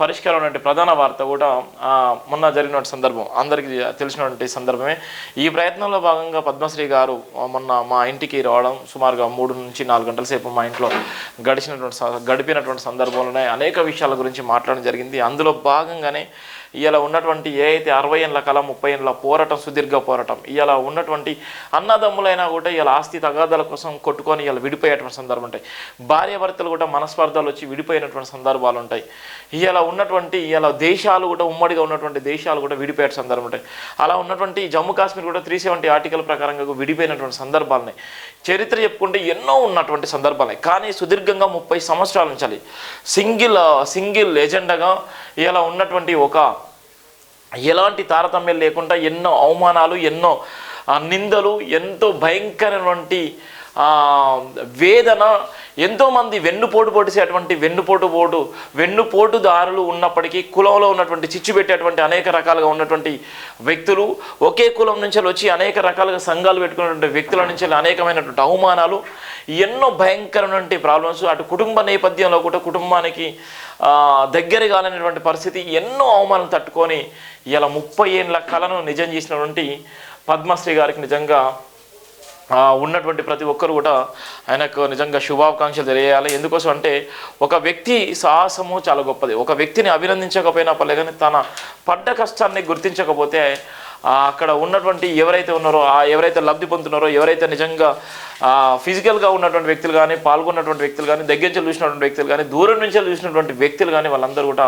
పరిష్కారం ఉన్నటువంటి ప్రధాన వార్త కూడా మొన్న జరిగిన సందర్భం అందరికీ తెలిసినటువంటి సందర్భమే. ఈ ప్రయత్నంలో భాగంగా పద్మశ్రీ గారు మొన్న మా ఇంటికి రావడం సుమారుగా మూడు నుంచి నాలుగు గంటల సేపు మా ఇంట్లో గడిచినటువంటి స- గడిపినటువంటి సందర్భంలోనే అనేక విషయాల గురించి మాట్లాడడం జరిగింది. అందులో భాగంగానే ఇలా ఉన్నటువంటి ఏ అయితే అరవై ఏళ్ళ కల ముప్పై ఏళ్ళ పోరాటం సుదీర్ఘ పోరాటం ఇలా ఉన్నటువంటి అన్నదమ్ములైనా కూడా ఇలా ఆస్తి తగాదాల కోసం కొట్టుకొని ఇలా విడిపోయేటువంటి సందర్భం ఉంటాయి. భార్యాభర్తలు కూడా మనస్పర్ధలు వచ్చి విడిపోయినటువంటి సందర్భాలు ఉంటాయి. ఇలా ఉన్నటువంటి ఇలా దేశాలు కూడా ఉమ్మడిగా ఉన్నటువంటి దేశాలు కూడా విడిపోయే సందర్భం ఉంటాయి. అలా ఉన్నటువంటి జమ్మూ కాశ్మీర్ కూడా త్రీ సెవెంటీ ఆర్టికల్ ప్రకారంగా విడిపోయినటువంటి సందర్భాలున్నాయి చరిత్ర చెప్పుకుంటే ఎన్నో ఉన్నటువంటి సందర్భాలు కానీ సుదీర్ఘంగా ముప్పై సంవత్సరాల నుంచి సింగిల్ సింగిల్ ఎజెండాగా ఇలా ఉన్నటువంటి ఒక ఎలాంటి తారతమ్యం లేకుండా ఎన్నో అవమానాలు ఎన్నో నిందలు ఎంతో భయంకరమైనటువంటి వేదన ఎంతోమంది వెన్నుపోటు పొడిసేటువంటి వెన్నుపోటు పోటు వెన్నుపోటుదారులు ఉన్నప్పటికీ కులంలో ఉన్నటువంటి చిచ్చు పెట్టేటువంటి అనేక రకాలుగా ఉన్నటువంటి వ్యక్తులు ఒకే కులం నుంచి వచ్చి అనేక రకాలుగా సంఘాలు పెట్టుకున్నటువంటి వ్యక్తుల నుంచి అనేకమైనటువంటి అవమానాలు ఎన్నో భయంకరమైనటువంటి ప్రాబ్లమ్స్ అటు కుటుంబ నేపథ్యంలో కూడా కుటుంబానికి దగ్గర కాలేనటువంటి పరిస్థితి ఎన్నో అవమానాలు తట్టుకొని ఇలా ముప్పై ఏళ్ళ కళను నిజం చేసినటువంటి పద్మశ్రీ గారికి నిజంగా ఉన్నటువంటి ప్రతి ఒక్కరు కూడా ఆయనకు నిజంగా శుభాకాంక్షలు తెలియాలి ఎందుకోసం అంటే ఒక వ్యక్తి సాహసము చాలా గొప్పది. ఒక వ్యక్తిని అభినందించకపోయినా పర్లేదు కానీ తన పడ్డ కష్టాన్ని గుర్తించకపోతే అక్కడ ఉన్నటువంటి ఎవరైతే ఉన్నారో ఆ ఎవరైతే లబ్ధి పొందుతున్నారో ఎవరైతే నిజంగా ఫిజికల్గా ఉన్నటువంటి వ్యక్తులు కానీ పాల్గొన్నటువంటి వ్యక్తులు కానీ దగ్గర నుంచి చూసినటువంటి వ్యక్తులు కానీ దూరం నుంచి చూసినటువంటి వ్యక్తులు కానీ వాళ్ళందరూ కూడా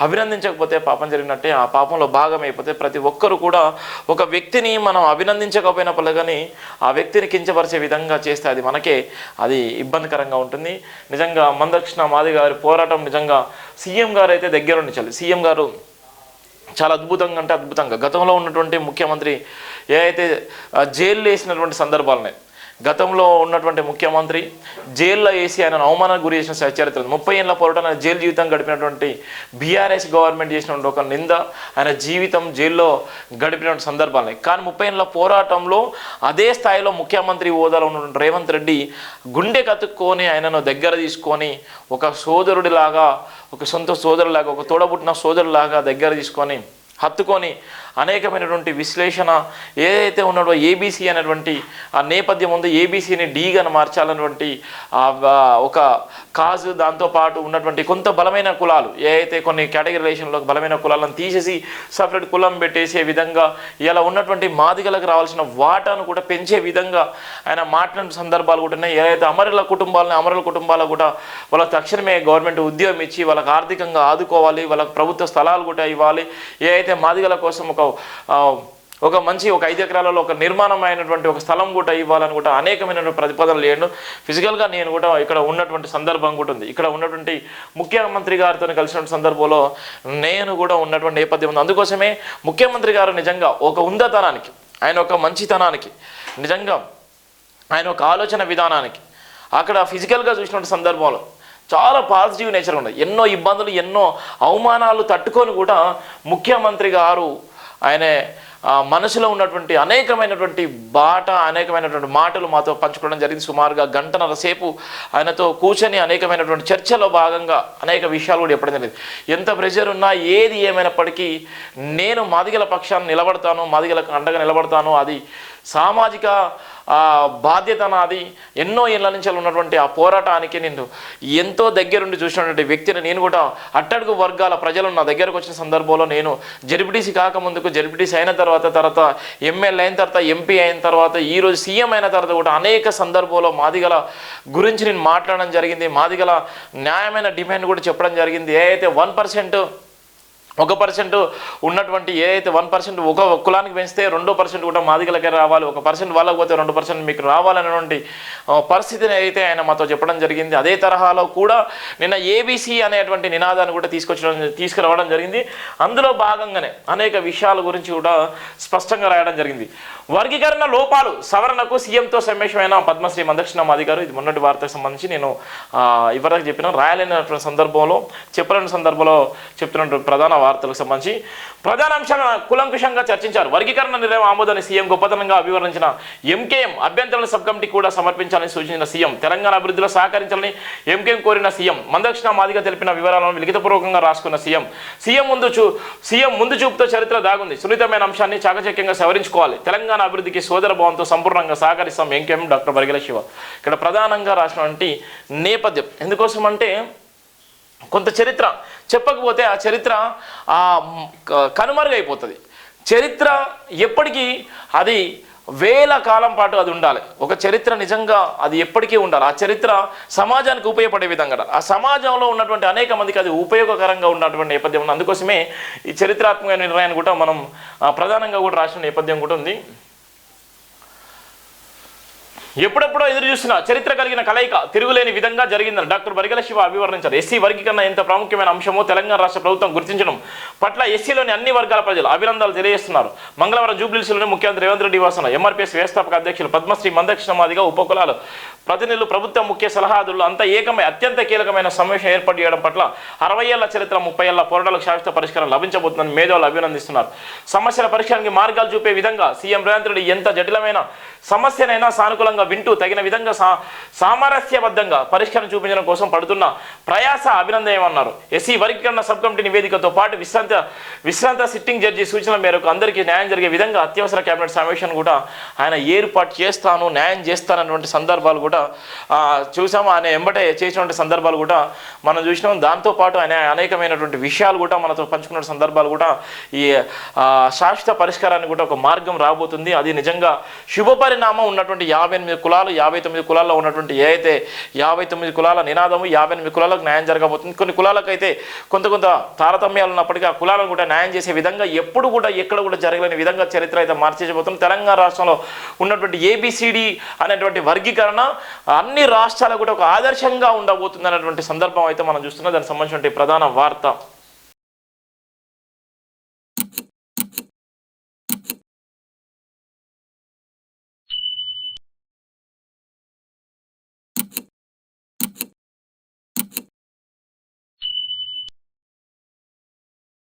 అభినందించకపోతే పాపం జరిగినట్టే ఆ పాపంలో భాగం అయిపోతే ప్రతి ఒక్కరు కూడా ఒక వ్యక్తిని మనం అభినందించకపోయినా కానీ ఆ వ్యక్తిని కించపరిచే విధంగా చేస్తే అది మనకే అది ఇబ్బందికరంగా ఉంటుంది. నిజంగా మందకృష్ణ మాది గారి పోరాటం నిజంగా సీఎం గారు అయితే దగ్గర ఉండించాలి సీఎం గారు చాలా అద్భుతంగా అంటే అద్భుతంగా గతంలో ఉన్నటువంటి ముఖ్యమంత్రి ఏ అయితే జైల్లో వేసినటువంటి సందర్భాలున్నాయి గతంలో ఉన్నటువంటి ముఖ్యమంత్రి జైల్లో వేసి ఆయన అవమానానికి గురి చేసిన చ- చరిత్ర ముప్పై ఏళ్ళ పోరాటం ఆయన జైలు జీవితం గడిపినటువంటి బీఆర్ఎస్ గవర్నమెంట్ చేసినటువంటి ఒక నింద ఆయన జీవితం జైల్లో గడిపినటువంటి సందర్భాలు కానీ ముప్పై ఏళ్ళ పోరాటంలో అదే స్థాయిలో ముఖ్యమంత్రి హోదాలో ఉన్నటువంటి రేవంత్ రెడ్డి గుండె కతుక్కొని ఆయనను దగ్గర తీసుకొని ఒక సోదరుడిలాగా ఒక సొంత సోదరులాగా ఒక తోడబుట్టిన సోదరులాగా దగ్గర తీసుకొని హత్తుకొని అనేకమైనటువంటి విశ్లేషణ ఏదైతే ఉన్నాడో ఏబీసీ అనేటువంటి ఆ నేపథ్యం ఉందో ఏబీసీని డీగా మార్చాలన్నటువంటి ఒక కాజు దాంతోపాటు ఉన్నటువంటి కొంత బలమైన కులాలు ఏదైతే కొన్ని కేటగిరైజేషన్లో బలమైన కులాలను తీసేసి సపరేట్ కులం పెట్టేసే విధంగా ఇలా ఉన్నటువంటి మాదిగలకు రావాల్సిన వాటాను కూడా పెంచే విధంగా ఆయన మాట్లాడిన సందర్భాలు కూడా ఉన్నాయి. ఏదైతే అమరుల కుటుంబాలని అమరుల కుటుంబాలకు కూడా వాళ్ళకి తక్షణమే గవర్నమెంట్ ఉద్యోగం ఇచ్చి వాళ్ళకి ఆర్థికంగా ఆదుకోవాలి వాళ్ళకి ప్రభుత్వ స్థలాలు కూడా ఇవ్వాలి. ఏదైతే మాదిగల కోసం ఒక ఒక మంచి ఒక ఐదు ఎకరాలలో ఒక నిర్మాణమైనటువంటి ఒక స్థలం కూడా ఇవ్వాలని కూడా అనేకమైన ప్రతిపాదనలు లేడు ఫిజికల్గా నేను కూడా ఇక్కడ ఉన్నటువంటి సందర్భం కూడా ఉంది. ఇక్కడ ఉన్నటువంటి ముఖ్యమంత్రి గారితో కలిసిన సందర్భంలో నేను కూడా ఉన్నటువంటి నేపథ్యం ఉంది. అందుకోసమే ముఖ్యమంత్రి గారు నిజంగా ఒక ఉందతనానికి ఆయన ఒక మంచితనానికి నిజంగా ఆయన ఒక ఆలోచన విధానానికి అక్కడ ఫిజికల్గా చూసినటువంటి సందర్భంలో చాలా పాజిటివ్ నేచర్ ఉన్నాయి ఎన్నో ఇబ్బందులు ఎన్నో అవమానాలు తట్టుకొని కూడా ముఖ్యమంత్రి గారు ఆయన మనసులో ఉన్నటువంటి అనేకమైనటువంటి బాట అనేకమైనటువంటి మాటలు మాతో పంచుకోవడం జరిగింది. సుమారుగా గంటన్నర సేపు ఆయనతో కూర్చొని అనేకమైనటువంటి చర్చలో భాగంగా అనేక విషయాలు కూడా చెప్పడం జరిగింది. ఎంత ప్రెషర్ ఉన్నా ఏది ఏమైనప్పటికీ నేను మాదిగల పక్షాన్ని నిలబడతాను మాదిగలకు అండగా నిలబడతాను అది సామాజిక బాధ్యత నాది. ఎన్నో ఏళ్ళ నుంచి ఉన్నటువంటి ఆ పోరాటానికి నేను ఎంతో దగ్గరుండి చూసినటువంటి వ్యక్తిని నేను కూడా అట్టడుగు వర్గాల ప్రజలు నా దగ్గరకు వచ్చిన సందర్భంలో నేను జడ్పీటీసీ కాకముందుకు జడ్పీటీసీ అయిన తర్వాత తర్వాత ఎమ్మెల్యే అయిన తర్వాత ఎంపీ అయిన తర్వాత ఈ రోజు సీఎం అయిన తర్వాత కూడా అనేక సందర్భంలో మాదిగల గురించి నేను మాట్లాడడం జరిగింది. మాదిగల న్యాయమైన డిమాండ్ కూడా చెప్పడం జరిగింది. ఏ అయితే వన్ పర్సెంట్ ఒక పర్సెంట్ ఉన్నటువంటి ఏదైతే వన్ పర్సెంట్ ఒక కులానికి పెంచితే రెండో పర్సెంట్ కూడా మాదిగలకే రావాలి. ఒక పర్సెంట్ వాళ్ళకి పోతే రెండు పర్సెంట్ మీకు రావాలనేటువంటి పరిస్థితిని అయితే ఆయన మాతో చెప్పడం జరిగింది. అదే తరహాలో కూడా నిన్న ఏబీసీ అనేటువంటి నినాదాన్ని కూడా తీసుకొచ్చడం తీసుకురావడం జరిగింది. అందులో భాగంగానే అనేక విషయాల గురించి కూడా స్పష్టంగా రాయడం జరిగింది. వర్గీకరణ లోపాలు సవరణకు సీఎంతో సమ్మేషమైన పద్మశ్రీ మందక్షిణ మాది గారు ఇది మొన్నటి వార్తకు సంబంధించి నేను ఇవరకు చెప్పిన రాయలేనటువంటి సందర్భంలో చెప్పలేని సందర్భంలో చెప్తున్నటువంటి ప్రధాన వార్తలకు సంబంధించి ప్రధాన అంశాలను కులంకుషంగా చర్చించారు. వర్గీకరణ నిర్ణయం ఆమోదాన్ని సీఎం గొప్పతనంగా అభివర్ణించిన ఎంకేఎం అభ్యంతరాల సబ్ కమిటీ కూడా సమర్పించాలని సూచించిన సీఎం తెలంగాణ అభివృద్ధిలో సహకరించాలని ఎంకేఎం కోరిన సీఎం మందక్షిణ మాదిగా తెలిపిన వివరాలను లిఖితపూర్వకంగా రాసుకున్న సీఎం. సీఎం ముందు చూ సీఎం ముందు చూపుతో చరిత్ర దాగుంది. సున్నితమైన అంశాన్ని చాకచక్యంగా సవరించుకోవాలి. తెలంగాణ అభివృద్ధికి సోదర భావంతో సంపూర్ణంగా సహకరిస్తాం ఎంకేఎం డాక్టర్ బరిగల శివ. ఇక్కడ ప్రధానంగా రాసినటువంటి నేపథ్యం. ఎందుకోసం అంటే కొంత చరిత్ర. చెప్పకపోతే ఆ చరిత్ర క- కనుమరుగైపోతుంది. చరిత్ర ఎప్పటికీ అది వేల కాలం పాటు అది ఉండాలి. ఒక చరిత్ర నిజంగా అది ఎప్పటికీ ఉండాలి. ఆ చరిత్ర సమాజానికి ఉపయోగపడే విధంగా ఆ సమాజంలో ఉన్నటువంటి అనేక మందికి అది ఉపయోగకరంగా ఉన్నటువంటి నేపథ్యం అందుకోసమే ఈ చరిత్రాత్మక నిర్ణయాన్ని కూడా మనం ప్రధానంగా కూడా రాసిన నేపథ్యం కూడా ఉంది. ఎప్పుడెప్పుడో ఎదురు చూసిన చరిత్ర కలిగిన కలయిక తిరుగులేని విధంగా జరిగిందని డాక్టర్ బరిగల శివ అభివర్ణించారు. ఎస్సీ వర్గీకరణ ఎంత ప్రాముఖ్యమైన అంశమో తెలంగాణ రాష్ట్ర ప్రభుత్వం గుర్తించడం పట్ల ఎస్సీలోని అన్ని వర్గాల ప్రజలు అభినందనలు తెలియజేస్తున్నారు. మంగళవారం జూబ్లీస్లోని ముఖ్యమంత్రి రేవంత్ రెడ్డి వాసన ఎంఆర్పీఎస్ వ్యవస్థాపక అధ్యక్షులు పద్మశ్రీ మందక్షమాదిగా ఉపకులాలు ప్రతినిధులు ప్రభుత్వ ముఖ్య సలహాదారులు అంతా ఏకమై అత్యంత కీలకమైన సమావేశం ఏర్పాటు చేయడం పట్ల అరవై ఏళ్ళ చరిత్ర ముప్పై ఏళ్ళ పోరాటాలకు శాశ్వత పరిష్కారం లభించబోతుందని మేధావులు అభినందిస్తున్నారు. సమస్యల పరిష్కారానికి మార్గాలు చూపే విధంగా సీఎం రేవంత్ రెడ్డి ఎంత జటిలమైన సమస్యనైనా సానుకూలంగా వింటూ తగిన విధంగా సా సామరస్యబద్ధంగా పరిష్కారం చూపించడం కోసం పడుతున్న ప్రయాస అభినందనమన్నారు. ఎస్సీ వర్గీకరణ సబ్ కమిటీ నివేదికతో పాటు విశ్రాంత విశ్రాంత సిట్టింగ్ జడ్జి సూచన మేరకు అందరికీ న్యాయం జరిగే విధంగా అత్యవసర కేబినెట్ సమావేశాన్ని కూడా ఆయన ఏర్పాటు చేస్తాను న్యాయం చేస్తానన్నటువంటి సందర్భాలు కూడా చూసాము ఆయన ఎంబటే చేసినటువంటి సందర్భాలు కూడా మనం చూసినాం. దాంతోపాటు ఆయన అనేకమైనటువంటి విషయాలు కూడా మనతో పంచుకున్న సందర్భాలు కూడా ఈ శాశ్వత పరిష్కారానికి కూడా ఒక మార్గం రాబోతుంది. అది నిజంగా శుభపరి పరిణామం ఉన్నటువంటి యాభై ఎనిమిది కులాలు యాభై తొమ్మిది కులాల్లో ఉన్నటువంటి ఏ అయితే యాభై తొమ్మిది కులాల నినాదము యాభై ఎనిమిది కులాలకు న్యాయం జరగబోతుంది. కొన్ని కులాలకైతే కొంత కొంత తారతమ్యాలు ఉన్నప్పటికీ ఆ కులాలను కూడా న్యాయం చేసే విధంగా ఎప్పుడు కూడా ఎక్కడ కూడా జరగలేని విధంగా చరిత్ర అయితే మార్చేయబోతుంది. తెలంగాణ రాష్ట్రంలో ఉన్నటువంటి ఏబిసిడి అనేటువంటి వర్గీకరణ అన్ని రాష్ట్రాలకు కూడా ఒక ఆదర్శంగా ఉండబోతుంది అనేటువంటి సందర్భం అయితే మనం చూస్తున్నాం. దానికి సంబంధించిన ప్రధాన వార్త.